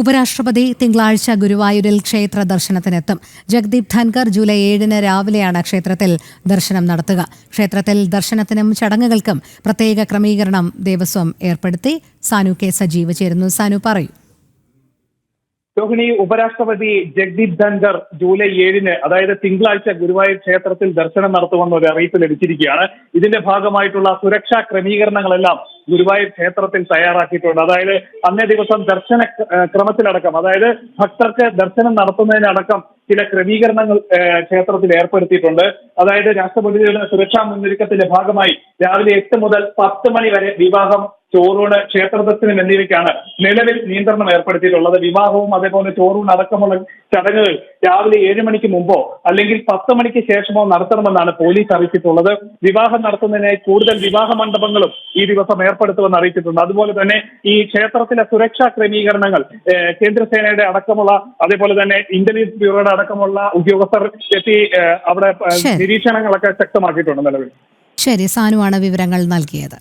ഉപരാഷ്ട്രപതി തിങ്കളാഴ്ച ഗുരുവായൂരിൽ ക്ഷേത്ര ദർശനത്തിനെത്തും. ജഗ്ദീപ് ധൻകർ ജൂലൈ ഏഴിന് രാവിലെയാണ് ക്ഷേത്രത്തിൽ ദർശനം നടത്തുക. ക്ഷേത്രത്തിൽ ദർശനത്തിനും ചടങ്ങുകൾക്കും പ്രത്യേക ക്രമീകരണം ദേവസ്വം ഏർപ്പെടുത്തി. സാനു കെ സജീവ് ചേരുന്നു. സാനു പറയൂ. രോഹിണി ഉപരാഷ്ട്രപതി ജഗ്ദീപ് ധൻഖർ ജൂലൈ ഏഴിന് അതായത് തിങ്കളാഴ്ച ഗുരുവായൂർ ക്ഷേത്രത്തിൽ ദർശനം നടത്തുമെന്ന് ഒരു അറിയിപ്പ് ലഭിച്ചിരിക്കുകയാണ്. ഇതിന്റെ ഭാഗമായിട്ടുള്ള സുരക്ഷാ ക്രമീകരണങ്ങളെല്ലാം ഗുരുവായൂർ ക്ഷേത്രത്തിൽ തയ്യാറാക്കിയിട്ടുണ്ട്. അതായത് അന്നേ ദിവസം ദർശന ക്രമത്തിലടക്കം അതായത് ഭക്തർക്ക് ദർശനം നടത്തുന്നതിനടക്കം ചില ക്രമീകരണങ്ങൾ ക്ഷേത്രത്തിൽ ഏർപ്പെടുത്തിയിട്ടുണ്ട്. അതായത് രാഷ്ട്രപതിയുടെ സുരക്ഷാ മുന്നൊരുക്കത്തിന്റെ ഭാഗമായി രാവിലെ എട്ട് മുതൽ പത്ത് മണി വരെ വിവാഹം ചോറൂണ് ക്ഷേത്രദർശനം എന്നിവയ്ക്കാണ് നിലവിൽ നിയന്ത്രണം ഏർപ്പെടുത്തിയിട്ടുള്ളത്. വിവാഹവും അതേപോലെ ചോറൂണ് അടക്കമുള്ള ചടങ്ങുകൾ രാവിലെ ഏഴ് മണിക്ക് മുമ്പോ അല്ലെങ്കിൽ പത്ത് മണിക്ക് ശേഷമോ നടത്തണമെന്നാണ് പോലീസ് അറിയിച്ചിട്ടുള്ളത്. വിവാഹം നടത്തുന്നതിനായി കൂടുതൽ വിവാഹ മണ്ഡപങ്ങളും ഈ ദിവസം ഏർപ്പെടുത്തുമെന്ന് അറിയിച്ചിട്ടുണ്ട്. അതുപോലെ തന്നെ ഈ ക്ഷേത്രത്തിലെ സുരക്ഷാ ക്രമീകരണങ്ങൾ കേന്ദ്രസേനയുടെ അടക്കമുള്ള അതേപോലെ തന്നെ ഇന്റലിജൻസ് ബ്യൂറോയുടെ അടക്കമുള്ള ഉദ്യോഗസ്ഥർ എത്തി അവിടെ. നിരീക്ഷണങ്ങളൊക്കെ ശക്തമാക്കിയിട്ടുണ്ട് നിലവിൽ. ശരി സാനുവാണ് വിവരങ്ങൾ നൽകിയത്.